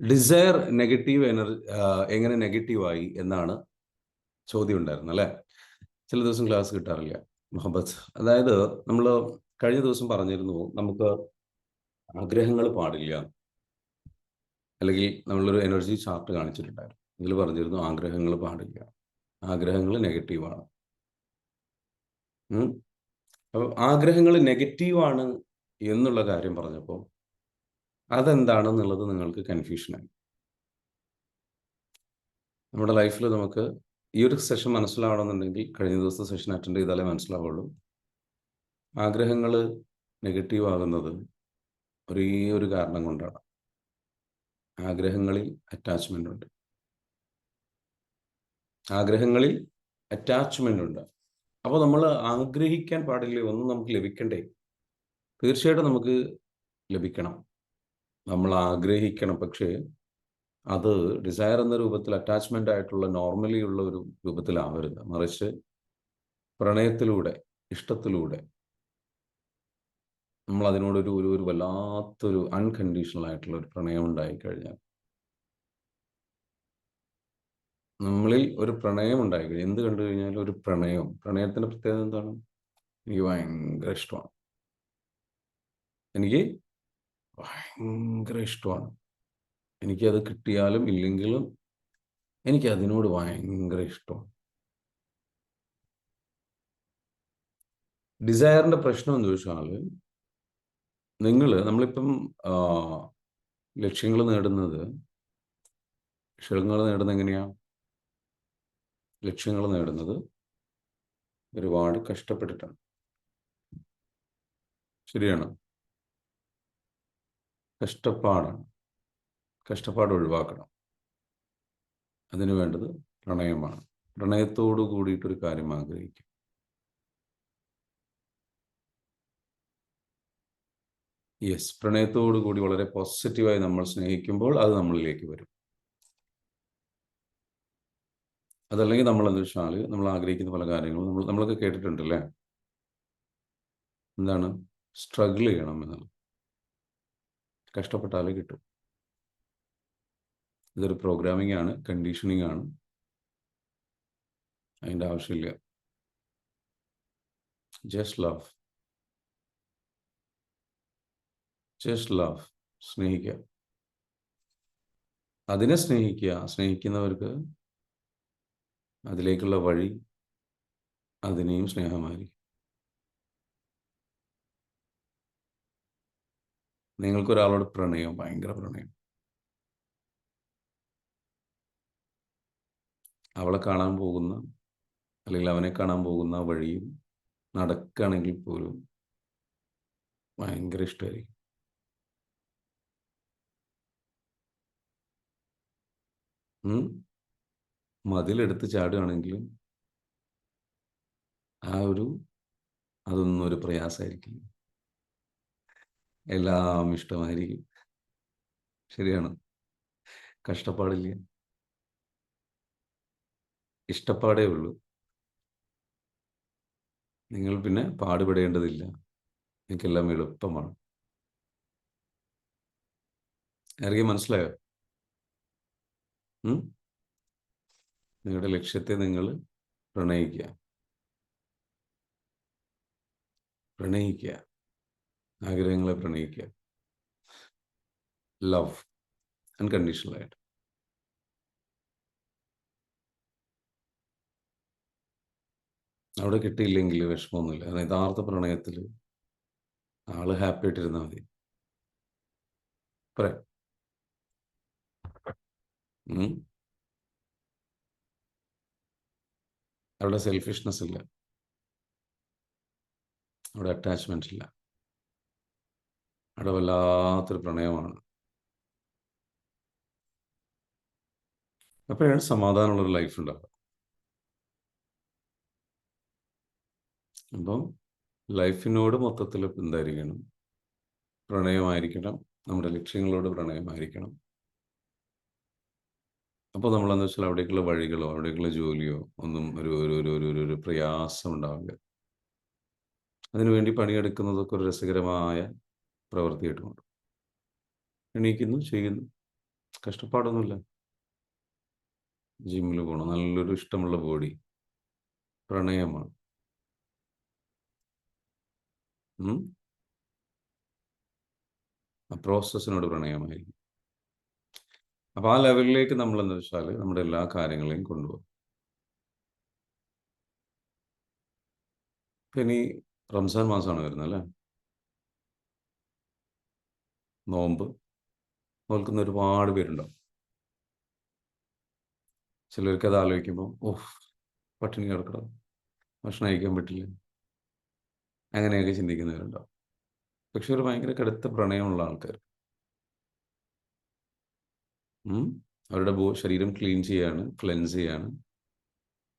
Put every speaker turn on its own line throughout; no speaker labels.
Desire negative energy എങ്ങനെ നെഗറ്റീവായി എന്നാണ് ചോദ്യം ഉണ്ടായിരുന്നത് അല്ലേ? ചില ദിവസം ക്ലാസ് കിട്ടാറില്ല മുഹബത്ത്. അതായത് നമ്മൾ കഴിഞ്ഞ ദിവസം പറഞ്ഞിരുന്നു നമുക്ക് ആഗ്രഹങ്ങൾ പാടില്ല. അല്ലെങ്കിൽ നമ്മളൊരു എനർജി ചാർട്ട് കാണിച്ചിട്ടുണ്ടായിരുന്നു. ഇതിൽ പറഞ്ഞിരുന്നു ആഗ്രഹങ്ങൾ പാടില്ല. ആഗ്രഹങ്ങൾ നെഗറ്റീവാണ് അപ്പോൾ ആഗ്രഹങ്ങൾ നെഗറ്റീവാണ് എന്നുള്ള കാര്യം പറഞ്ഞപ്പോൾ അതെന്താണെന്നുള്ളത് നിങ്ങൾക്ക് കൺഫ്യൂഷനായി നമ്മുടെ ലൈഫിൽ നമുക്ക് ഈ ഒരു സെഷൻ മനസ്സിലാവണമെന്നുണ്ടെങ്കിൽ കഴിഞ്ഞ ദിവസത്തെ സെഷൻ അറ്റൻഡ് ചെയ്താലേ മനസ്സിലാവുള്ളൂ. ആഗ്രഹങ്ങൾ നെഗറ്റീവ് ആകുന്നത് ഒരേ ഒരു കാരണം കൊണ്ടാണ്. ആഗ്രഹങ്ങളിൽ അറ്റാച്ച്മെന്റ് ഉണ്ട്. ആഗ്രഹങ്ങളിൽ അറ്റാച്ച്മെന്റ് ഉണ്ട്. അപ്പോൾ നമ്മൾ ആഗ്രഹിക്കാൻ പാടില്ല? ഒന്നും നമുക്ക് ലഭിക്കണ്ടേ? തീർച്ചയായിട്ടും നമുക്ക് ലഭിക്കണം. നമ്മൾ ആഗ്രഹിക്കണം. പക്ഷേ അത് ഡിസയർ എന്ന രൂപത്തിൽ അറ്റാച്ച്മെന്റ് ആയിട്ടുള്ള നോർമലി ഉള്ള ഒരു രൂപത്തിലാവരുത്. മറിച്ച് പ്രണയത്തിലൂടെ ഇഷ്ടത്തിലൂടെ നമ്മൾ അതിനോടൊരു ഒരു ഒരു വല്ലാത്തൊരു അൺകണ്ടീഷണൽ ആയിട്ടുള്ള ഒരു പ്രണയം ഉണ്ടായിക്കഴിഞ്ഞാൽ നമ്മളിൽ ഒരു പ്രണയം ഉണ്ടായിക്കഴിഞ്ഞാൽ എന്ത് കണ്ടു കഴിഞ്ഞാലും ഒരു പ്രണയം. പ്രണയത്തിന്റെ പ്രത്യേകത എന്താണ്? എനിക്ക് ഭയങ്കര ഇഷ്ടമാണ്. എനിക്ക് ഭയങ്കര ഇഷ്ടമാണ്. എനിക്കത് കിട്ടിയാലും ഇല്ലെങ്കിലും എനിക്ക് അതിനോട് ഭയങ്കര ഇഷ്ടമാണ്. ഡിസയറിന്റെ പ്രശ്നം എന്ന് ചോദിച്ചാൽ നിങ്ങൾ നമ്മളിപ്പം ലക്ഷ്യങ്ങൾ നേടുന്നത് ലക്ഷ്യങ്ങൾ നേടുന്നത് എങ്ങനെയാ? ലക്ഷ്യങ്ങൾ നേടുന്നത് ഒരുപാട് കഷ്ടപ്പെട്ടിട്ടാണ്. ശരിയാണ്. കഷ്ടപ്പാടാണ് കഷ്ടപ്പാട് ഒഴിവാക്കണം. അതിനു വേണ്ടത് പ്രണയമാണ്. പ്രണയത്തോടു കൂടിയിട്ടൊരു കാര്യം ആഗ്രഹിക്കും. യെസ് പ്രണയത്തോടു കൂടി വളരെ പോസിറ്റീവായി നമ്മൾ സ്നേഹിക്കുമ്പോൾ അത് നമ്മളിലേക്ക് വരും. അതല്ലെങ്കിൽ നമ്മൾ എന്ന് വെച്ചാൽ നമ്മൾ ആഗ്രഹിക്കുന്ന പല കാര്യങ്ങളും നമ്മൾ നമ്മളൊക്കെ കേട്ടിട്ടുണ്ടല്ലേ? എന്താണ്? സ്ട്രഗിൾ ചെയ്യണം എന്നുള്ളത്. കഷ്ടപ്പെട്ടാലേ കിട്ടും. ഇതൊരു പ്രോഗ്രാമിംഗ് ആണ് കണ്ടീഷനിങ് ആണ്. അതിന്റെ ആവശ്യമില്ല. ജസ്റ്റ് ലവ് ജസ്റ്റ് ലവ് സ്നേഹിക്കുക. അതിനെ സ്നേഹിക്കുക. സ്നേഹിക്കുന്നവർക്ക് അതിലേക്കുള്ള വഴി അതിനെയും സ്നേഹമായിരിക്കും. നിങ്ങൾക്കൊരാളോട് പ്രണയം ഭയങ്കര പ്രണയം. അവളെ കാണാൻ പോകുന്ന അല്ലെങ്കിൽ അവനെ കാണാൻ പോകുന്ന വഴിയും നടക്കുകയാണെങ്കിൽ പോലും ഭയങ്കര ഇഷ്ടമായിരിക്കും. മതിലെടുത്ത് ചാടുകയാണെങ്കിലും ആ ഒരു അതൊന്നും ഒരു പ്രയാസമായിരിക്കും എല്ലാം ഇഷ്ടമായിരിക്കും. ശരിയാണ്. കഷ്ടപ്പാടില്ല. ഇഷ്ടപ്പാടേ ഉള്ളൂ. നിങ്ങൾ പിന്നെ പാടുപെടേണ്ടതില്ല. നിങ്ങൾക്കെല്ലാം എളുപ്പമാണ്. ആരെങ്കിലും മനസ്സിലായോ? നിങ്ങളുടെ ലക്ഷ്യത്തെ നിങ്ങൾ പ്രണയിക്കുക. പ്രണയിക്കുക. ആഗ്രഹങ്ങളെ പ്രണയിക്കുക. ലവ് അൺകണ്ടീഷണൽ ആയിട്ട്. അവിടെ കിട്ടിയില്ലെങ്കിൽ വിഷമമൊന്നുമില്ല. അത് യഥാർത്ഥ പ്രണയത്തിൽ ആൾ ഹാപ്പി ആയിട്ടിരുന്നാൽ മതി. പറയാം അവിടെ സെൽഫിഷ്നെസ് ഇല്ല. അവിടെ അറ്റാച്ച്മെന്റ് ഇല്ല. അവിടെ വല്ലാത്തൊരു പ്രണയമാണ്. അപ്പോഴാണ് സമാധാനമുള്ളൊരു ലൈഫ് ഉണ്ടാവുക. അപ്പം ലൈഫിനോട് മൊത്തത്തിൽ എന്തായിരിക്കണം പ്രണയമായിരിക്കണം. നമ്മുടെ ലക്ഷ്യങ്ങളോട് പ്രണയമായിരിക്കണം. അപ്പോൾ നമ്മളെന്ന് വെച്ചാൽ അവിടേക്കുള്ള വഴികളോ അവിടേക്കുള്ള ജോലിയോ ഒന്നും ഒരു ഒരു ഒരു ഒരു ഒരു പ്രയാസം ഉണ്ടാവില്ല. അതിനുവേണ്ടി പണിയെടുക്കുന്നതൊക്കെ ഒരു രസകരമായ പ്രവൃത്തിയായിട്ട് കൊണ്ടു എണീക്കുന്നു ചെയ്യുന്നു. കഷ്ടപ്പാടൊന്നുമില്ല. ജിമ്മിൽ പോകണം. നല്ലൊരു ഇഷ്ടമുള്ള ബോഡി. പ്രണയമാണ്? ആ പ്രോസസ്സിനോട് പ്രണയമായിരിക്കും. അപ്പൊ ആ ലെവലിലേക്ക് നമ്മൾ എന്താ വെച്ചാൽ നമ്മുടെ എല്ലാ കാര്യങ്ങളെയും കൊണ്ടുപോകും. ഇപ്പൊ ഇനി റംസാൻ മാസമാണ് വരുന്നത് അല്ലേ? നോമ്പ്. നോൽക്കുന്ന ഒരുപാട് പേരുണ്ടാവും. ചിലർക്ക് അത് ആലോചിക്കുമ്പോൾ ഓഹ് പട്ടിണി കിടക്കണം? ഭക്ഷണം കഴിക്കാൻ പറ്റില്ല. അങ്ങനെയൊക്കെ ചിന്തിക്കുന്നവരുണ്ടാവും. പക്ഷെ ഒരു ഭയങ്കര കടുത്ത പ്രണയമുള്ള ആൾക്കാർ? അവരുടെ ശരീരം ക്ലീൻ ചെയ്യാണ് ക്ലെൻസ് ചെയ്യാണ്.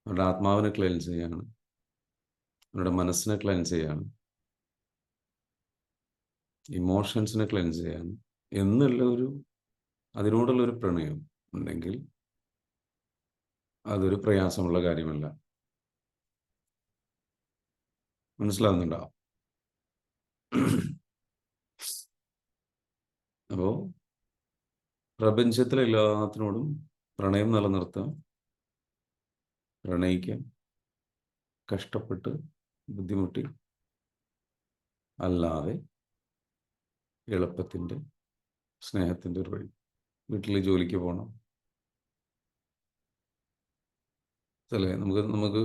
അവരുടെ ആത്മാവിനെ ക്ലെൻസ് ചെയ്യാണ്. അവരുടെ മനസ്സിനെ ക്ലെൻസ് ചെയ്യാണ്. ഇമോഷൻസിനെ ക്ലെൻസ് ചെയ്യാൻ എന്നുള്ള ഒരു അതിനോടുള്ള ഒരു പ്രണയം ഉണ്ടെങ്കിൽ അതൊരു പ്രയാസമുള്ള കാര്യമല്ല. മനസ്സിലാവുന്നുണ്ടോ? അപ്പോ പ്രപഞ്ചത്തിലെ എല്ലാത്തിനോടും പ്രണയം നിലനിർത്താം പ്രണയിക്കാം കഷ്ടപ്പെട്ട് ബുദ്ധിമുട്ടി അല്ലാതെ എളുപ്പത്തിന്റെ സ്നേഹത്തിന്റെ ഒരു വഴി. വീട്ടിൽ ജോലിക്ക് പോകണം അല്ലേ? നമുക്ക് നമുക്ക്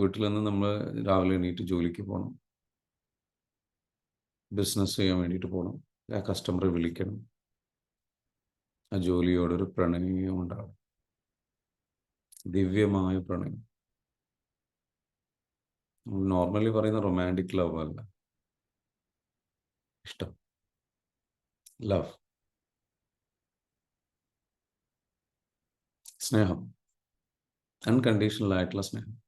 വീട്ടിൽ നിന്ന് നമ്മൾ രാവിലെ എണീറ്റ് ജോലിക്ക് പോകണം ബിസിനസ് ചെയ്യാൻ വേണ്ടിയിട്ട് പോകണം ആ കസ്റ്റമറെ വിളിക്കണം. ആ ജോലിയോടൊരു പ്രണയം ഉണ്ടാവണം. ദിവ്യമായ പ്രണയം. നോർമലി പറയുന്ന റൊമാന്റിക് ലവ് അല്ല. ഇഷ്ടം. ലവ് സ്നേഹം. അൺകണ്ടീഷണൽ ആയിട്ടുള്ള സ്നേഹം.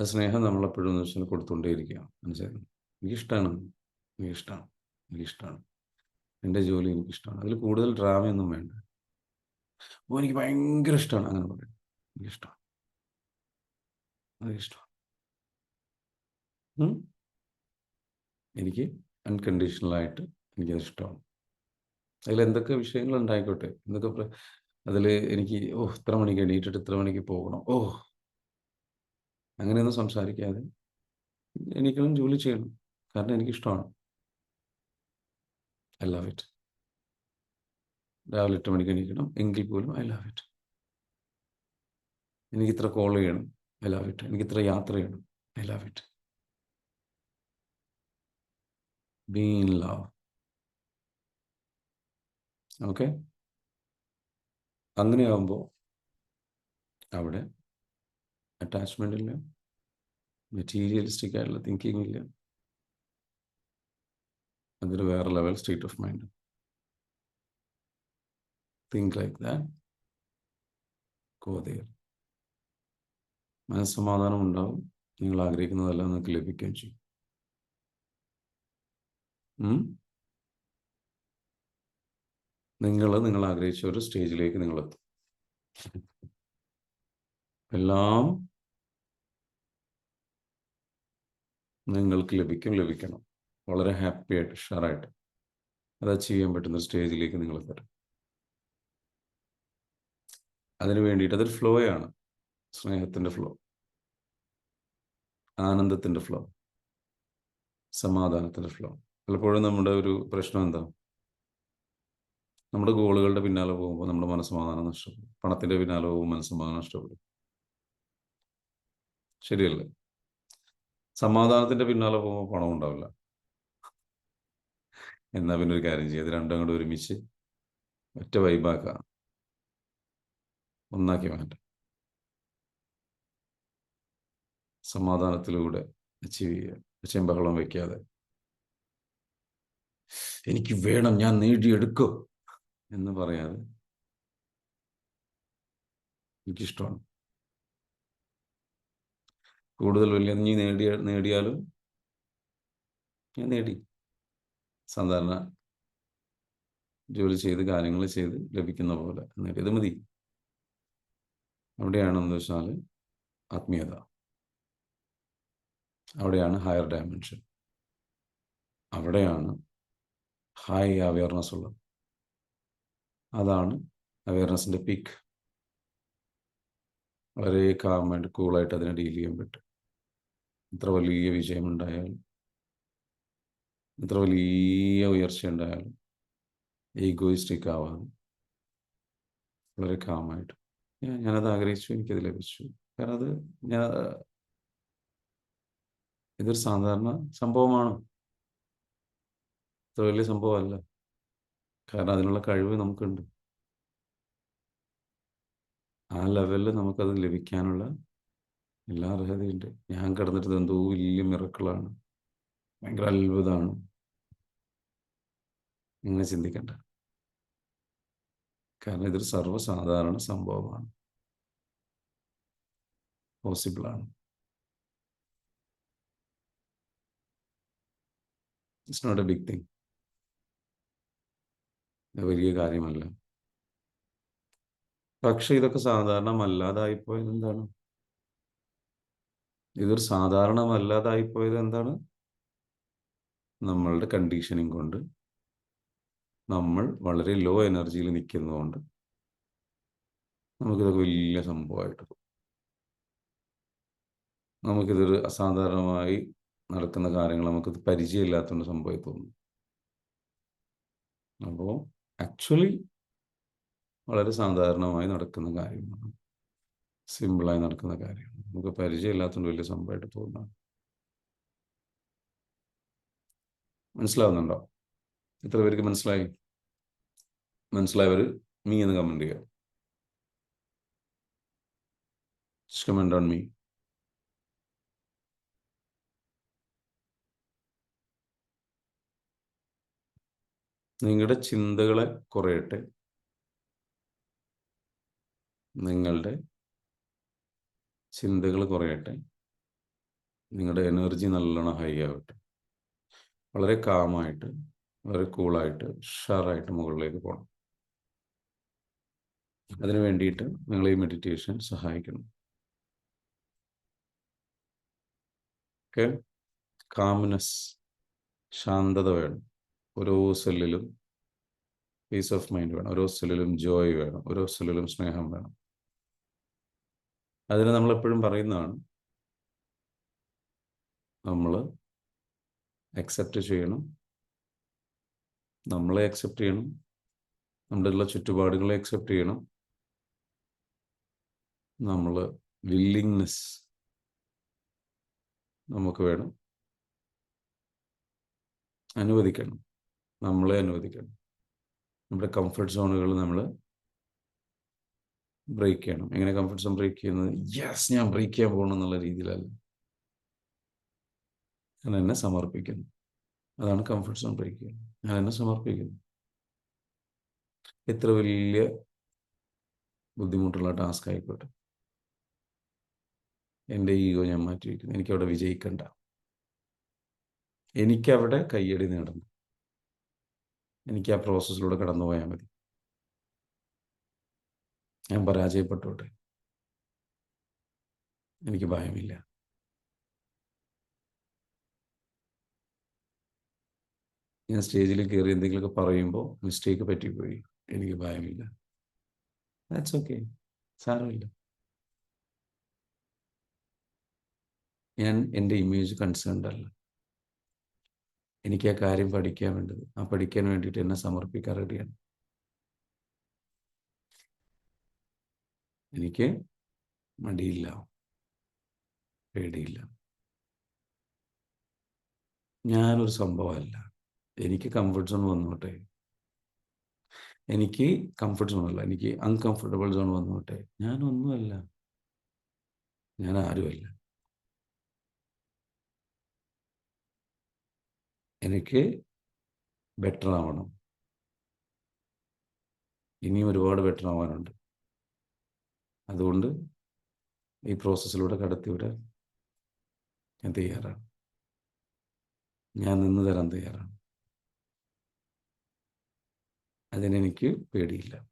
ആ സ്നേഹം നമ്മളെപ്പോഴും എന്ന് വെച്ചാൽ കൊടുത്തുകൊണ്ടേയിരിക്കുക മനസ്സിലായി? എനിക്കിഷ്ടമാണ് എനിക്കിഷ്ടമാണ് എനിക്കിഷ്ടമാണ് എന്റെ ജോലി എനിക്കിഷ്ടമാണ് അതിൽ കൂടുതൽ ഡ്രാമയൊന്നും വേണ്ട. ഓ എനിക്ക് ഭയങ്കര ഇഷ്ടമാണ് അങ്ങനെ പറയും. എനിക്കിഷ്ടമാണ് എനിക്കിഷ്ടമാണ്? എനിക്ക് അൺകണ്ടീഷണലായിട്ട് എനിക്കത് ഇഷ്ടമാണ് അതിൽ എന്തൊക്കെ വിഷയങ്ങൾ ഉണ്ടായിക്കോട്ടെ എന്തൊക്കെ അതിൽ എനിക്ക് ഓ ഇത്ര മണിക്ക് എണീറ്റിട്ട് ഇത്ര മണിക്ക് പോകണം. ഓ അങ്ങനെയൊന്നും സംസാരിക്കാതെ എനിക്കൊന്നും ജോലി ചെയ്യണം. കാരണം എനിക്കിഷ്ടമാണ്. ഐ ലവ് ഇറ്റ് രാവിലെ എട്ട് മണിക്ക് എണീക്കണം. എങ്കിൽ പോലും ഐ ലവ് ഇറ്റ് എനിക്കിത്ര കോൾ ചെയ്യണം. ഐ ലവ് ഇറ്റ് എനിക്കിത്ര യാത്ര ചെയ്യണം. I love it be in love. Okay അങ്ങനെയാകുമ്പോൾ അവിടെ അറ്റാച്ച്മെന്റ് ഇല്ല മെറ്റീരിയലിസ്റ്റിക് ആയിട്ടുള്ള തിങ്കിങ് ഇല്ല അതൊരു വേറെ level state of mind think like that കോതയർ മനസ്സമാധാനം ഉണ്ടാവും. നിങ്ങൾ ആഗ്രഹിക്കുന്നതെല്ലാം നിങ്ങൾക്ക് ലഭിക്കുകയും ചെയ്യും? നിങ്ങൾ നിങ്ങൾ ആഗ്രഹിച്ച ഒരു സ്റ്റേജിലേക്ക് നിങ്ങൾ എത്തും. എല്ലാം നിങ്ങൾക്ക് ലഭിക്കും ലഭിക്കണം. വളരെ ഹാപ്പി ആയിട്ട് ഉഷാറായിട്ട്. അത് അച്ചീവ് ചെയ്യാൻ പറ്റുന്ന സ്റ്റേജിലേക്ക് നിങ്ങൾ തരും അതിന് വേണ്ടിയിട്ട് അതൊരു ഫ്ലോയാണ് സ്നേഹത്തിന്റെ ഫ്ലോ ആനന്ദത്തിന്റെ ഫ്ലോ സമാധാനത്തിന്റെ ഫ്ലോ പലപ്പോഴും നമ്മുടെ ഒരു പ്രശ്നം എന്താ? നമ്മുടെ ഗോളുകളുടെ പിന്നാലെ പോകുമ്പോൾ നമ്മുടെ മനസ്സമാധാനം നഷ്ടപ്പെടും. പണത്തിന്റെ പിന്നാലെ പോകുമ്പോൾ മനസ്സമാധാനം നഷ്ടപ്പെടും. ശരിയല്ലേ? സമാധാനത്തിന്റെ പിന്നാലെ പോകുമ്പോൾ പണം ഉണ്ടാവില്ല. എന്നാ പിന്നെ ഒരു കാര്യം ചെയ്യാം. രണ്ടും കൂടെ ഒരുമിച്ച് ഒറ്റ വൈബാക്കുക ഒന്നാക്കി മാറ്റാം. സമാധാനത്തിലൂടെ അച്ചീവ് ചെയ്യുക. ചെമ്പഹളം വയ്ക്കാതെ എനിക്ക് വേണം ഞാൻ നേടിയെടുക്കും എന്ന് പറയാതെ എനിക്കിഷ്ടമാണ്. കൂടുതൽ വലിയ നീ നേടിയ നേടിയാലും ഞാൻ നേടി. സാധാരണ ജോലി ചെയ്ത് കാര്യങ്ങൾ ചെയ്ത് ലഭിക്കുന്ന പോലെ നേടിയത് മതി. അവിടെയാണെന്ന് വെച്ചാൽ ആത്മീയത. അവിടെയാണ് ഹയർ ഡയമെൻഷൻ അവിടെയാണ് ഹൈ അവയർനെസ് ഉള്ളത്. അതാണ് അവയർനെസ്സിന്റെ പീക്ക് വളരെ കാമായിട്ട് കൂളായിട്ട് അതിനെ ഡീൽ ചെയ്യാൻ പറ്റും. എത്ര വലിയ വിജയമുണ്ടായാലും എത്ര വലിയ ഉയർച്ച ഉണ്ടായാലും ഈഗോയിസ്റ്റിക് ആവാതെ വളരെ കാമായിട്ട് ഞാനത് ആഗ്രഹിച്ചു എനിക്കത് ലഭിച്ചു. കാരണം അത് ഞാൻ ഇതൊരു സാധാരണ സംഭവമാണ്. ഇത്ര വലിയ സംഭവമല്ല കാരണം അതിനുള്ള കഴിവ് നമുക്കുണ്ട്. ആ ലെവലിൽ നമുക്കത് ലഭിക്കാനുള്ള എല്ലാ അർഹതയുണ്ട്. ഞാൻ കിടന്നിട്ട് എന്തോ വലിയ മിറക്കളാണ്. ഭയങ്കര അത്ഭുതമാണ്. ഇങ്ങനെ ചിന്തിക്കണ്ട. കാരണം ഇതൊരു സർവസാധാരണ സംഭവമാണ്. പോസിബിളാണ്. It's not a big thing വലിയ കാര്യമല്ല. പക്ഷെ ഇതൊക്കെ സാധാരണമല്ലാതായിപ്പോയത് എന്താണ്? ഇതൊരു സാധാരണമല്ലാതായിപ്പോയത് എന്താണ് നമ്മളുടെ കണ്ടീഷനിങ് കൊണ്ട്. നമ്മൾ വളരെ ലോ എനർജിയിൽ നിൽക്കുന്നതുകൊണ്ട് നമുക്കിതൊക്കെ വലിയ സംഭവമായിട്ട് തോന്നും. നമുക്കിതൊരു അസാധാരണമായി നടക്കുന്ന കാര്യങ്ങൾ നമുക്കിത് പരിചയമില്ലാത്തതുകൊണ്ട് തോന്നും. അപ്പോൾ ആക്ച്വലി വളരെ സാധാരണമായി നടക്കുന്ന കാര്യമാണ്. സിമ്പിളായി നടക്കുന്ന കാര്യമാണ്. നമുക്ക് പരിചയമില്ലാത്തതുകൊണ്ട് വലിയ സംഭവമായിട്ട് തോന്നുന്നു മനസ്സിലാവുന്നുണ്ടോ? എത്ര പേർക്ക് മനസ്സിലായി? മനസ്സിലായവർ മീ എന്ന് കമന്റ് ചെയ്യുക. കമന്റ് ഓൺ മീ നിങ്ങളുടെ ചിന്തകളെ കുറയട്ടെ. നിങ്ങളുടെ ചിന്തകൾ കുറയട്ടെ. നിങ്ങളുടെ എനർജി നല്ലോണം ഹൈ ആവട്ടെ. വളരെ കാമായിട്ട് വളരെ കൂളായിട്ട് ഷാറായിട്ട് മുകളിലേക്ക് പോകണം അതിനു വേണ്ടിയിട്ട് നിങ്ങൾ ഈ മെഡിറ്റേഷൻ സഹായിക്കണം ഓക്കെ കാംനെസ് ശാന്തത വേണം. ഓരോ സെല്ലിലും പീസ് ഓഫ് മൈൻഡ് വേണം. ഓരോ സെല്ലിലും ജോയ് വേണം. ഓരോ സെല്ലിലും സ്നേഹം വേണം. അതിന് നമ്മൾ എപ്പോഴും പറയുന്നതാണ്. നമ്മൾ അക്സെപ്റ്റ് ചെയ്യണം. നമ്മളെ അക്സെപ്റ്റ് ചെയ്യണം. നമ്മുടെ ഉള്ള ചുറ്റുപാടുകളെ അക്സെപ്റ്റ് ചെയ്യണം. നമ്മൾ വില്ലിങ്നെസ് നമുക്ക് വേണം. അനുവദിക്കണം. നമ്മളെ അനുവദിക്കണം. നമ്മുടെ കംഫർട്ട് സോണുകൾ നമ്മൾ ബ്രേക്ക് ചെയ്യണം. എങ്ങനെ കംഫർട്ട് സോൺ ബ്രേക്ക് ചെയ്യുന്നത്? യെസ് ഞാൻ ബ്രേക്ക് ചെയ്യാൻ പോകണം എന്നുള്ള രീതിയിലല്ല. ഞാൻ എന്നെ സമർപ്പിക്കുന്നു. അതാണ് കംഫർട്ട് സോൺ ബ്രേക്ക് ചെയ്യുന്നത്. ഞാൻ എന്നെ സമർപ്പിക്കുന്നു. എത്ര വലിയ ബുദ്ധിമുട്ടുള്ള ടാസ്ക് ആയിക്കോട്ടെ. എന്റെ ഈഗോ ഞാൻ മാറ്റി വയ്ക്കുന്നു എനിക്കവിടെ വിജയിക്കണ്ട. എനിക്കവിടെ കയ്യടി നേടണം. എനിക്ക് ആ പ്രോസസ്സിലൂടെ കടന്നു പോയാൽ മതി. ഞാൻ പരാജയപ്പെട്ടോട്ടെ എനിക്ക് ഭയമില്ല. ഞാൻ സ്റ്റേജിൽ കയറി എന്തെങ്കിലുമൊക്കെ പറയുമ്പോൾ മിസ്റ്റേക്ക് പറ്റിപ്പോയി. എനിക്ക് ഭയമില്ല. ദാറ്റ്സ് ഓക്കെ സാരമില്ല. ഞാൻ എന്റെ ഇമേജ് കൺസേൺഡ് അല്ല. എനിക്ക് ആ കാര്യം പഠിക്കാൻ വേണ്ടത്. ആ പഠിക്കാൻ വേണ്ടിയിട്ട് എന്നെ സമർപ്പിക്കാൻ റെഡിയാണ്. എനിക്ക് മടിയില്ല. പേടിയില്ല. ഞാനൊരു സംഭവമല്ല. എനിക്ക് കംഫർട്ട് സോൺ വന്നോട്ടെ. എനിക്ക് കംഫർട്ട് സോൺ അല്ല. എനിക്ക് അൺകംഫർട്ടബിൾ സോൺ വന്നോട്ടെ. ഞാനൊന്നുമല്ല. ഞാൻ ആരുമല്ല എനിക്ക് ബെറ്റർ ആവണം. ഇനിയും ഒരുപാട് ബെറ്റർ ആവാനുണ്ട്. അതുകൊണ്ട് ഈ പ്രോസസ്സിലൂടെ കടത്തിവിടാൻ ഞാൻ തയ്യാറാണ്. ഞാൻ നിന്ന് തരാൻ തയ്യാറാണ്. അതിനെനിക്ക് പേടിയില്ല.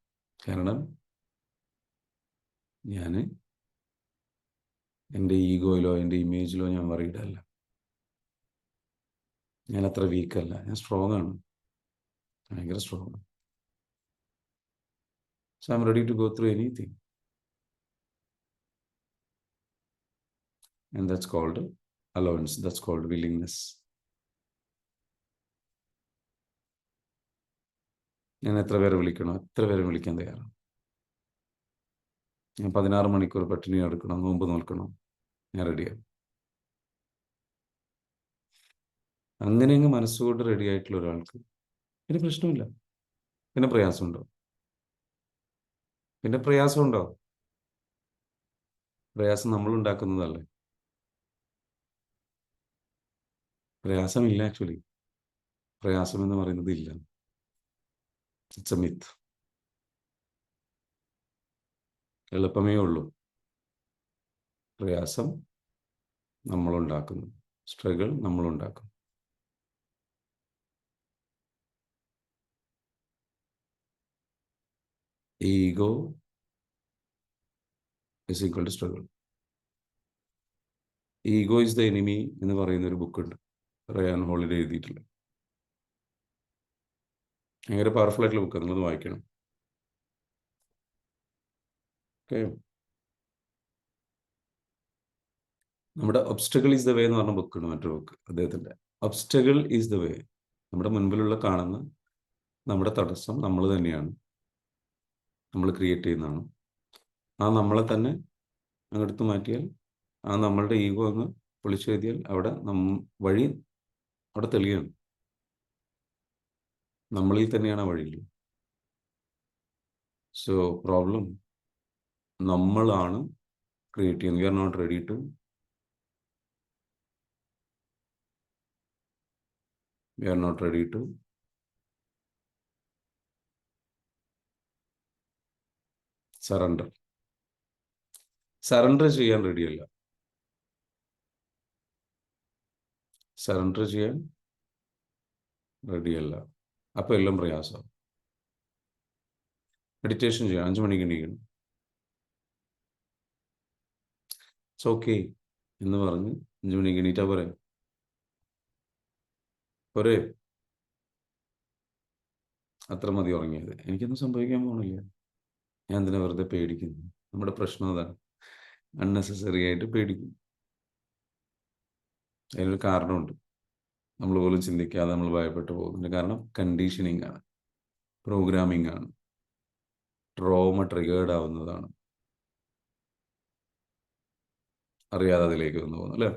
കാരണം ഞാൻ എന്റെ ഈഗോയിലോ എന്റെ ഇമേജിലോ ഞാൻ വറീഡല്ല ഞാൻ അത്ര വീക്കല്ല ഞാൻ സ്ട്രോങ് ആണ്. ഭയങ്കര strong so I ready to go through anything and that's called allowance that's called willingness ഞാൻ എത്ര പേരെ വിളിക്കണോ? എത്ര പേരെ വിളിക്കാൻ തയ്യാറാണ്? ഞാൻ പതിനാറ് മണിക്കൂർ പട്ടിണി എടുക്കണം നോമ്പ് നോക്കണം ഞാൻ റെഡിയാണ് അങ്ങനെ അങ്ങ് മനസ്സുകൊണ്ട് റെഡി ആയിട്ടുള്ള ഒരാൾക്ക് പിന്നെ പ്രശ്നമില്ല. പിന്നെ പ്രയാസമുണ്ടോ? പിന്നെ പ്രയാസമുണ്ടോ? പ്രയാസം നമ്മൾ ഉണ്ടാക്കുന്നതല്ലേ. പ്രയാസമില്ല ആക്ച്വലി പ്രയാസം എന്ന് പറയുന്നത് ഇല്ല. ഇറ്റ്സ് എ മിത്ത് എളുപ്പമേ ഉള്ളൂ. പ്രയാസം നമ്മളുണ്ടാക്കുന്നു struggle നമ്മളുണ്ടാക്കും ego is equal to struggle ego is the enemy എന്ന് പറയുന്ന ഒരു ബുക്കുണ്ട്. റയാൻ ഹോളിഡേ എഴുതിയിട്ടുള്ള ഭയങ്കര പവർഫുൾ ആയിട്ടുള്ള ബുക്ക് നിങ്ങളത് വായിക്കണം. ഓക്കെ നമ്മുടെ ഒബ്സ്റ്റക്കിൾ ഈസ് ദ വേ എന്ന് പറഞ്ഞ ബുക്കാണ് മറ്റൊരു ബുക്ക് അദ്ദേഹത്തിന്റെ. ഒബ്സ്റ്റക്കിൾ ഈസ് ദ വേ നമ്മുടെ മുൻപിലുള്ള കാണുന്ന നമ്മുടെ തടസ്സം നമ്മൾ തന്നെയാണ്. നമ്മൾ ക്രിയേറ്റ് ചെയ്യുന്നതാണ്. ആ നമ്മളെ തന്നെ അങ്ങെടുത്ത് മാറ്റിയാൽ ആ നമ്മളുടെ ഈഗോ അങ്ങ് പൊളിച്ചെഴുതിയാൽ അവിടെ നം വഴി അവിടെ തെളിയാണ്. നമ്മളിൽ തന്നെയാണ് ആ സോ പ്രോബ്ലം നമ്മളാണ് ക്രിയേറ്റ് ചെയ്യുന്നത്. You are not ready to we are not ready to surrender surrender ചെയ്യാൻ റെഡിയല്ല സറണ്ടർ ചെയ്യാൻ റെഡിയല്ല അപ്പോൾ എല്ലാം പ്രയാസം. മെഡിറ്റേഷൻ ചെയ്യാം. അഞ്ച് മണിക്ക് എണീക്കണം. ഇറ്റ്സ് ഓക്കെ എന്ന് പറഞ്ഞ് അഞ്ച് മണിക്ക് എണീറ്റാ പോരെ? പോരെ? അത്ര മതി ഉറങ്ങിയത്. എനിക്കൊന്നും സംഭവിക്കാൻ പോകണില്ല ഞാൻ എന്തിനാ വെറുതെ പേടിക്കുന്നു. നമ്മുടെ പ്രശ്നം അതാണ്. അൺനെസസറി ആയിട്ട് പേടിക്കും അതിനൊരു കാരണമുണ്ട്. നമ്മൾ പോലും ചിന്തിക്കാതെ നമ്മൾ ഭയപ്പെട്ടു പോകുന്നുണ്ട്. കാരണം കണ്ടീഷനിങ് ആണ്. പ്രോഗ്രാമിംഗ് ആണ്. ട്രോമ ട്രിഗേർഡ് ആവുന്നതാണ്. അറിയാതെ അതിലേക്ക് വന്നു പോകുന്നു അല്ലേ?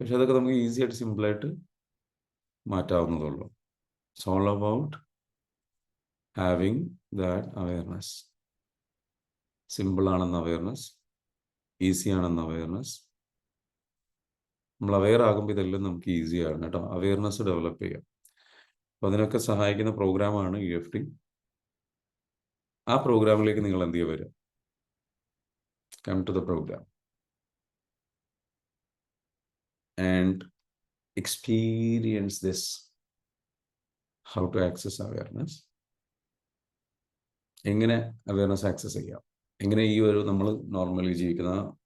പക്ഷെ അതൊക്കെ നമുക്ക് ഈസി ആയിട്ട് സിമ്പിളായിട്ട് മാറ്റാവുന്നതുള്ളൂ soul about having that awareness simple ആണെന്ന അവയർനെസ് ഈസി ആണെന്ന അവയർനെസ് നമ്മൾ അവെയർ ആകുമ്പോൾ ഇതെല്ലാം നമുക്ക് ഈസി ആണ് കേട്ടോ. അവയർനെസ് ഡെവലപ്പ് ചെയ്യാം. അപ്പോൾ അതിനൊക്കെ സഹായിക്കുന്ന പ്രോഗ്രാമാണ് യു എഫ് ടി ആ പ്രോഗ്രാമിലേക്ക് നിങ്ങൾ എന്ത് ചെയ്യുക വരിക? Come to the program and experience this how to access awareness എങ്ങനെ അവയർനെസ് ആക്സസ് ചെയ്യാം? എങ്ങനെ ഈ ഒരു നമ്മൾ നോർമലി ജീവിക്കുന്ന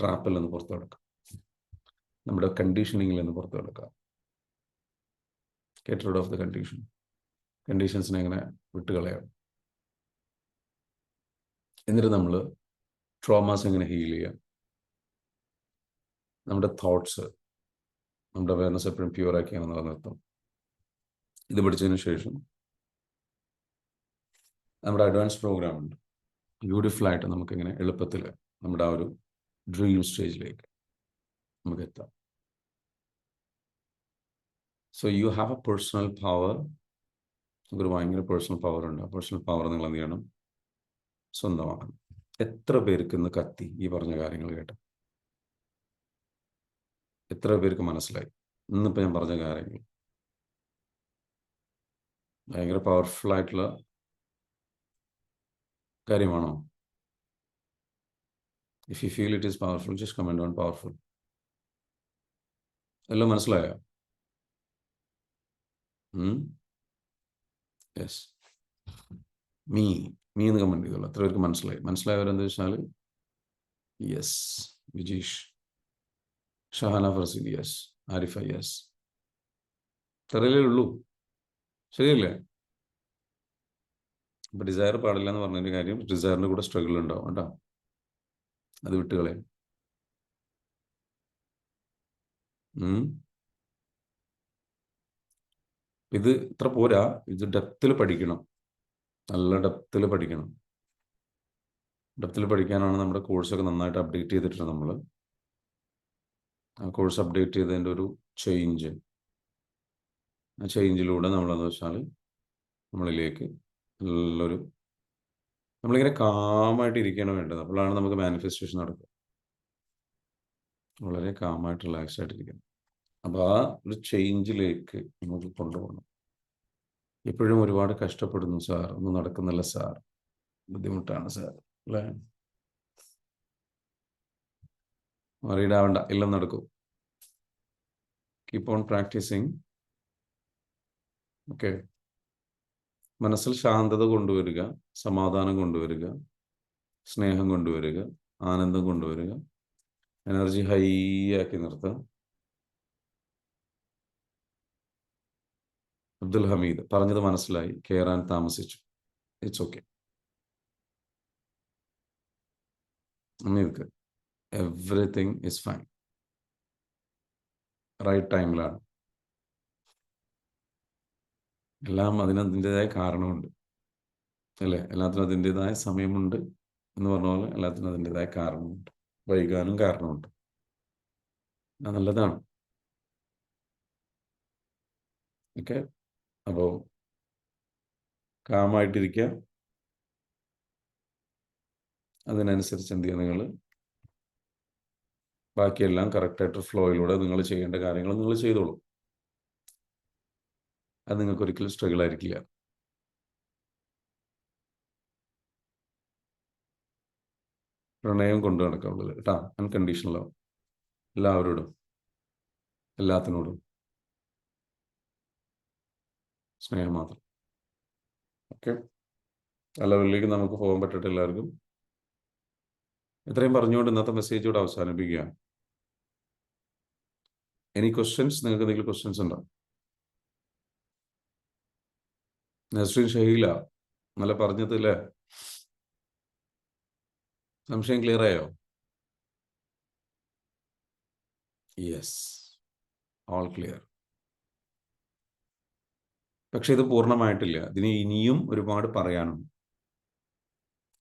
ട്രാപ്പിൽ നിന്ന് പുറത്തു കിടക്കാം? നമ്മുടെ കണ്ടീഷനിങ്ങിൽ നിന്ന് പുറത്തു കിടക്കാം. Get rid of the condition കണ്ടീഷൻസിനെ എങ്ങനെ വിട്ടുകളയാം? എന്നിട്ട് നമ്മൾ ട്രോമാസ് എങ്ങനെ ഹീൽ ചെയ്യാം? നമ്മുടെ തോട്ട്സ് നമ്മുടെ അവയർനെസ് എപ്പോഴും പ്യൂർ ആക്കിയാണെന്ന് പറഞ്ഞർത്ഥം ഇത് പഠിച്ചതിന് ശേഷം നമ്മുടെ അഡ്വാൻസ് പ്രോഗ്രാം ഉണ്ട്. ബ്യൂട്ടിഫുൾ ആയിട്ട് നമുക്കിങ്ങനെ എളുപ്പത്തിൽ നമ്മുടെ ആ ഒരു ഡ്രീം സ്റ്റേജിലേക്ക് നമുക്ക് എത്താം. So you have a personal power നമുക്കൊരു ഭയങ്കര പേഴ്സണൽ പവർ ഉണ്ട്. ആ പേഴ്സണൽ പവർ നിങ്ങൾ എന്ത് ചെയ്യണം? സ്വന്തമാണ് എത്ര പേർക്ക് ഇന്ന് കത്തി ഈ പറഞ്ഞ കാര്യങ്ങൾ കേട്ട്? എത്ര പേർക്ക് മനസ്സിലായി? ഇന്നിപ്പോൾ ഞാൻ പറഞ്ഞ കാര്യങ്ങൾ. ഭയങ്കര പവർഫുൾ ആയിട്ടുള്ള കാര്യമാണോ? If you feel it is powerful just comment on powerful എല്ലാം മനസ്സിലായോ? യെസ് മീ മീ എന്ന് കമന്റ് ചെയ്തോളൂ. അത്ര പേർക്ക് മനസ്സിലായി. മനസ്സിലായവരെന്താ വെച്ചാൽ yes Vijeesh. Shahana Farsil yes Arifa yes ഇത്രയല്ലേ ഉള്ളൂ. ശരിയല്ലേ? അപ്പോൾ ഡിസയർ പാടില്ല എന്ന് പറഞ്ഞൊരു കാര്യം ഡിസയറിന്റെ കൂടെ സ്ട്രഗിൾ ഉണ്ടാവും കേട്ടോ. അത് വിട്ടുകളെ ഇത് ഇത്ര പോരാ. ഇത് ഡെപ്തിൽ പഠിക്കണം. നല്ല ഡെപ്തിൽ പഠിക്കണം. ഡെപ്തിൽ പഠിക്കാനാണ് നമ്മുടെ കോഴ്സൊക്കെ നന്നായിട്ട് അപ്ഡേറ്റ് ചെയ്തിട്ടുണ്ട് നമ്മൾ ആ കോഴ്സ് അപ്ഡേറ്റ് ചെയ്തതിന്റെ ഒരു ചേഞ്ച് ആ ചേഞ്ചിലൂടെ നമ്മളെന്ന് വെച്ചാൽ നമ്മളിലേക്ക് നല്ലൊരു നമ്മളിങ്ങനെ കാമായിട്ട് ഇരിക്കണം വേണ്ടത്. അപ്പോഴാണ് നമുക്ക് മാനിഫെസ്റ്റേഷൻ നടക്കുക. വളരെ കാമായിട്ട് റിലാക്സ് ആയിട്ടിരിക്കണം അപ്പോൾ ആ ഒരു ചേഞ്ചിലേക്ക് നമുക്ക് കൊണ്ടുപോകണം. എപ്പോഴും ഒരുപാട് കഷ്ടപ്പെടുന്നു സാർ ഒന്നും നടക്കുന്നില്ല സാർ ബുദ്ധിമുട്ടാണ് സാർ അല്ലേ? മറിയിടാവണ്ട എല്ലാം നടക്കും. കീപ്പ് ഓൺ പ്രാക്ടീസിങ് ഓക്കെ മനസ്സിൽ ശാന്തത കൊണ്ടുവരിക സമാധാനം കൊണ്ടുവരിക സ്നേഹം കൊണ്ടുവരിക ആനന്ദം കൊണ്ടുവരിക. എനർജി ഹൈ ആക്കി നിർത്തുക. അബ്ദുൽ ഹമീദ് പറഞ്ഞത് മനസ്സിലായി. കയറാൻ താമസിച്ചു. ഇറ്റ്സ് ഓക്കെ അമീർക്ക് ഇസ് ഫൈൻ റൈറ്റ് ടൈമിലാണ് എല്ലാം അതിനതിന്റെതായ കാരണമുണ്ട്. അല്ലേ? എല്ലാത്തിനും അതിന്റെതായ സമയമുണ്ട് എന്ന് പറഞ്ഞ പോലെ എല്ലാത്തിനും അതിന്റെതായ കാരണമുണ്ട്. വൈകാനും കാരണമുണ്ട്. നല്ലതാണ്. ഓക്കെ? അപ്പോൾ കാമായിട്ടിരിക്കുക അതിനനുസരിച്ച് എന്ത് ചെയ്യുക നിങ്ങൾ ബാക്കിയെല്ലാം കറക്റ്റായിട്ട് ഫ്ലോയിലൂടെ നിങ്ങൾ ചെയ്യേണ്ട കാര്യങ്ങൾ നിങ്ങൾ ചെയ്തോളൂ. അത് നിങ്ങൾക്ക് ഒരിക്കലും സ്ട്രഗിൾ ആയിരിക്കില്ല. പ്രണയം കൊണ്ടു നടക്കാവുള്ളത് കേട്ടോ. അൺകണ്ടീഷണലോ എല്ലാവരോടും. എല്ലാത്തിനോടും. സ്നേഹം മാത്രം. ഓക്കെ ആ ലെവലിലേക്ക് നമുക്ക് പോകാൻ പറ്റട്ടെ എല്ലാവർക്കും. ഇത്രയും പറഞ്ഞുകൊണ്ട് ഇന്നത്തെ മെസ്സേജ് ഇവിടെ അവസാനിപ്പിക്കുക എനി ക്വസ്റ്റ്യൻസ് നിങ്ങൾക്ക് എന്തെങ്കിലും ക്വസ്റ്റ്യൻസ് ഉണ്ടോ? നസ്രീൻ ഷഹീല നല്ല പറഞ്ഞതില്ലേ സംശയം ക്ലിയർ ആയോ? യെസ് ഓൾ ക്ലിയർ പക്ഷെ ഇത് പൂർണമായിട്ടില്ല. ഇതിന് ഇനിയും ഒരുപാട് പറയാനുണ്ട്.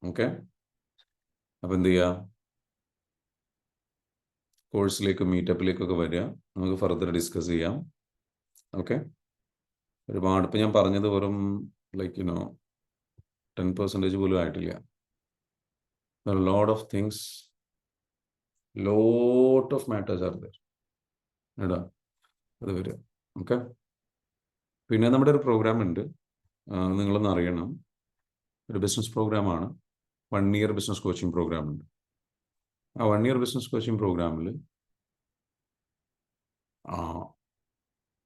ഓക്കെ അപ്പം എന്ത് ചെയ്യുക കോഴ്സിലേക്ക് മീറ്റപ്പിലേക്കൊക്കെ വരിക. നമുക്ക് ഫർദർ ഡിസ്കസ് ചെയ്യാം. ഓക്കെ ഒരുപാട് ഇപ്പം ഞാൻ പറഞ്ഞത് വെറും ലൈക്ക് യുനോ ടെൻ പെർസെന്റേജ് പോലും ആയിട്ടില്ല. Load of things lot of matters are there എടാ അത് വരിക ഓക്കെ പിന്നെ നമ്മുടെ ഒരു പ്രോഗ്രാം ഉണ്ട്. നിങ്ങളൊന്ന് അറിയണം. ഒരു ബിസിനസ് പ്രോഗ്രാമാണ് one year business coaching program ഉണ്ട്. ആ വൺ ഇയർ ബിസിനസ് കോച്ചിങ് പ്രോഗ്രാമിൽ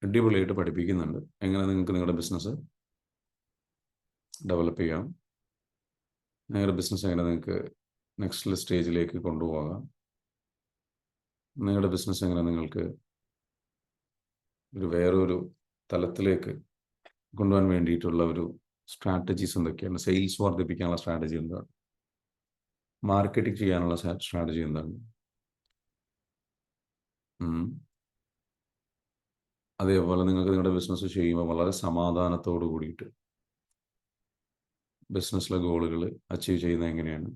അടിപൊളിയായിട്ട് പഠിപ്പിക്കുന്നുണ്ട്. എങ്ങനെ നിങ്ങൾക്ക് നിങ്ങളുടെ ബിസിനസ് ഡെവലപ്പ് ചെയ്യാം? നിങ്ങളുടെ ബിസിനസ് എങ്ങനെ നിങ്ങൾക്ക് നെക്സ്റ്റ് സ്റ്റേജിലേക്ക് കൊണ്ടുപോകാം? നിങ്ങളുടെ ബിസിനസ് എങ്ങനെ നിങ്ങൾക്ക് ഒരു വേറൊരു തലത്തിലേക്ക് കൊണ്ടുപോകാൻ വേണ്ടിയിട്ടുള്ള ഒരു സ്ട്രാറ്റജീസ് എന്തൊക്കെയാണ്? സെയിൽസ് വർദ്ധിപ്പിക്കാനുള്ള സ്ട്രാറ്റജി എന്താണ്? മാർക്കറ്റിംഗ് ചെയ്യാനുള്ള സ്ട്രാറ്റജി എന്താണ്? അതേപോലെ നിങ്ങൾക്ക് നിങ്ങളുടെ ബിസിനസ് ചെയ്യുമ്പോൾ വളരെ സമാധാനത്തോട് കൂടിയിട്ട് ബിസിനസ്സിലെ ഗോളുകൾ അച്ചീവ് ചെയ്യുന്നത് എങ്ങനെയാണ്?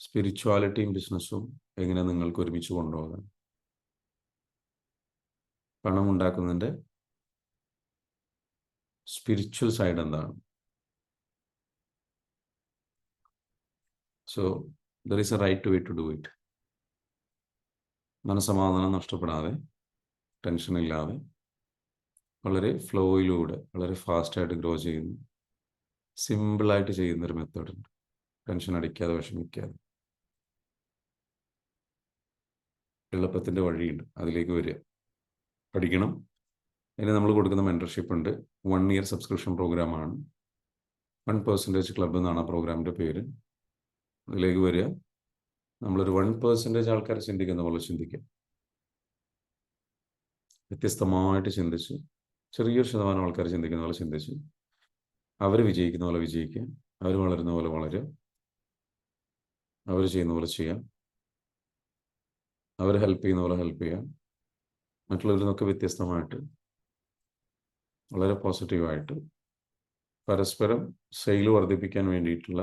സ്പിരിച്വാലിറ്റിയും ബിസിനസ്സും എങ്ങനെ നിങ്ങൾക്ക് ഒരുമിച്ച് കൊണ്ടുപോകാൻ? പണം ഉണ്ടാക്കുന്നതിന്റെ സ്പിരിച്വൽ സൈഡ് എന്താണ്? So there is a right way to do it മനസമാധാനം നഷ്ടപ്പെടാതെ ടെൻഷനില്ലാതെ വളരെ ഫ്ലോയിലൂടെ വളരെ ഫാസ്റ്റായിട്ട് ഗ്രോ ചെയ്യുന്നു സിമ്പിളായിട്ട് ചെയ്യുന്നൊരു മെത്തേഡുണ്ട് ടെൻഷൻ അടിക്കാതെ വിഷമിക്കാതെ. എളുപ്പത്തിന്റെ വഴിയുണ്ട്. അതിലേക്ക് വരിക. പഠിക്കണം. അതിന് നമ്മൾ കൊടുക്കുന്ന മെന്റർഷിപ്പ് ഉണ്ട്. വൺ ഇയർ സബ്സ്ക്രിപ്ഷൻ പ്രോഗ്രാമാണ് വൺ പെർസെന്റേജ് ക്ലബ് എന്നാണ് ആ പ്രോഗ്രാമിന്റെ പേര്. അതിലേക്ക് വരിക. നമ്മളൊരു വൺ പെർസെന്റേജ് ആൾക്കാർ ചിന്തിക്കുന്ന പോലെ ചിന്തിക്കാം. വ്യത്യസ്തമായിട്ട് ചിന്തിച്ച് ചെറിയൊരു ശതമാനം ആൾക്കാർ ചിന്തിക്കുന്ന പോലെ ചിന്തിച്ച് അവർ വിജയിക്കുന്ന പോലെ വിജയിക്കുക അവർ വളരുന്ന പോലെ വളരുക അവർ ചെയ്യുന്ന പോലെ ചെയ്യാം അവർ ഹെൽപ്പ് ചെയ്യുന്ന പോലെ ഹെൽപ്പ് ചെയ്യാം. മറ്റുള്ളവരിൽ നിന്നൊക്കെ വ്യത്യസ്തമായിട്ട് വളരെ പോസിറ്റീവായിട്ട് പരസ്പരം സെയിൽ വർദ്ധിപ്പിക്കാൻ വേണ്ടിയിട്ടുള്ള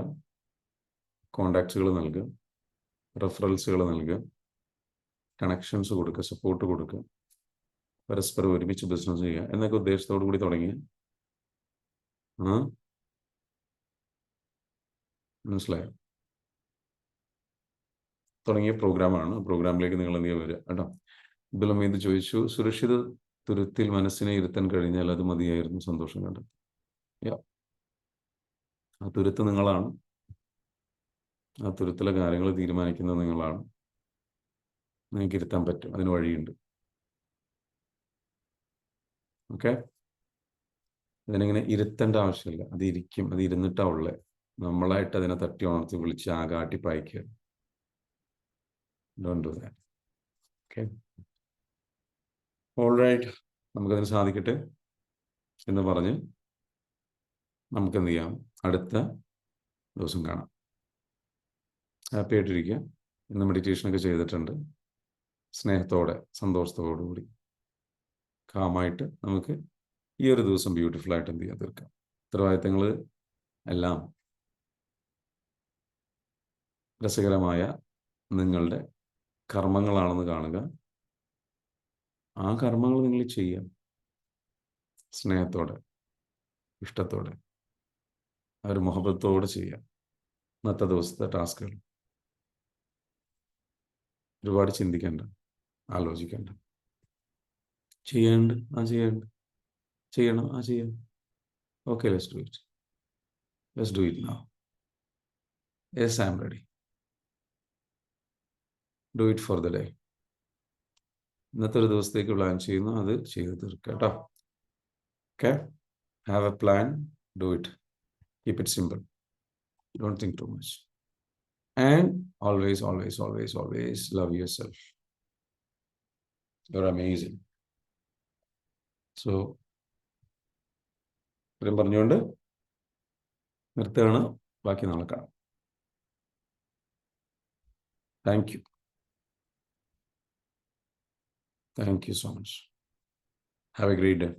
കോണ്ടാക്ട്സുകൾ നൽകുക. റെഫറൻസുകൾ നൽകുക കണക്ഷൻസ് കൊടുക്കുക സപ്പോർട്ട് കൊടുക്കുക പരസ്പരം ഒരുമിച്ച് ബിസിനസ് ചെയ്യുക എന്നൊക്കെ ഉദ്ദേശത്തോടു കൂടി തുടങ്ങി മനസ്സിലായോ? തുടങ്ങിയ പ്രോഗ്രാമാണ് പ്രോഗ്രാമിലേക്ക് നിങ്ങൾ എന്ത് വരിക. കേട്ടോ? ബിലമീത് ചോദിച്ചു സുരക്ഷിത തുരുത്തിൽ മനസ്സിനെ ഇരുത്താൻ കഴിഞ്ഞാൽ അത് മതിയായിരുന്നു? സന്തോഷം കണ്ടത് ആ തുരുത്ത് നിങ്ങളാണ്. ആ തുരുത്തിലെ കാര്യങ്ങൾ തീരുമാനിക്കുന്നത് നിങ്ങളാണ്. നിങ്ങൾക്ക് ഇരുത്താൻ പറ്റും. അതിന് വഴിയുണ്ട്. ഓക്കെ? അതിനിങ്ങനെ ഇരുത്തേണ്ട ആവശ്യമില്ല. അത് ഇരിക്കും അത് ഇരുന്നിട്ടാ ഉള്ളേ. നമ്മളായിട്ട് അതിനെ തട്ടി ഉണർത്തി വിളിച്ച് ആകാട്ടി പായിക്കുക. ഡോണ്ട് നമുക്കതിന് സാധിക്കട്ടെ എന്ന് പറഞ്ഞ് നമുക്ക് എന്ത് ചെയ്യാം? അടുത്ത ദിവസം കാണാം. ഹാപ്പി ആയിട്ടിരിക്കുക. ഇന്ന് മെഡിറ്റേഷനൊക്കെ ചെയ്തിട്ടുണ്ട്. സ്നേഹത്തോടെ സന്തോഷത്തോടു കൂടി. കാമായിട്ട് നമുക്ക് ഈ ഒരു ദിവസം ബ്യൂട്ടിഫുൾ ആയിട്ട് എന്ത് ചെയ്യാൻ തീർക്കാം. ഉത്തരവാദിത്തങ്ങൾ എല്ലാം രസകരമായ നിങ്ങളുടെ കർമ്മങ്ങളാണെന്ന് കാണുക. ആ കർമ്മങ്ങൾ നിങ്ങൾ ചെയ്യാം. സ്നേഹത്തോടെ ഇഷ്ടത്തോടെ ആ ഒരു മുഹബത്തോടെ ചെയ്യാം. ഇന്നത്തെ ദിവസത്തെ ടാസ്കുകൾ. ഒരുപാട് ചിന്തിക്കേണ്ട ആലോചിക്കേണ്ട. ചെയ്യേണ്ട ആ ചെയ്യേണ്ട. ചെയ്യണം ആ ചെയ്യാം. Okay let's do it let's do it now yes I am ready do it for the day ഇന്നത്തെ ഒരു ദിവസത്തേക്ക് പ്ലാൻ ചെയ്യുന്നു അത് ചെയ്ത് തീർക്കുക കേട്ടോ. Okay have a plan do it keep it simple don't think too much And always always always always love yourself your amazing so ഇത്രയും പറഞ്ഞുകൊണ്ട് നിർത്തുകയാണ് ബാക്കി നാളെ കാണാം thank you Thank you so much. Have a great day.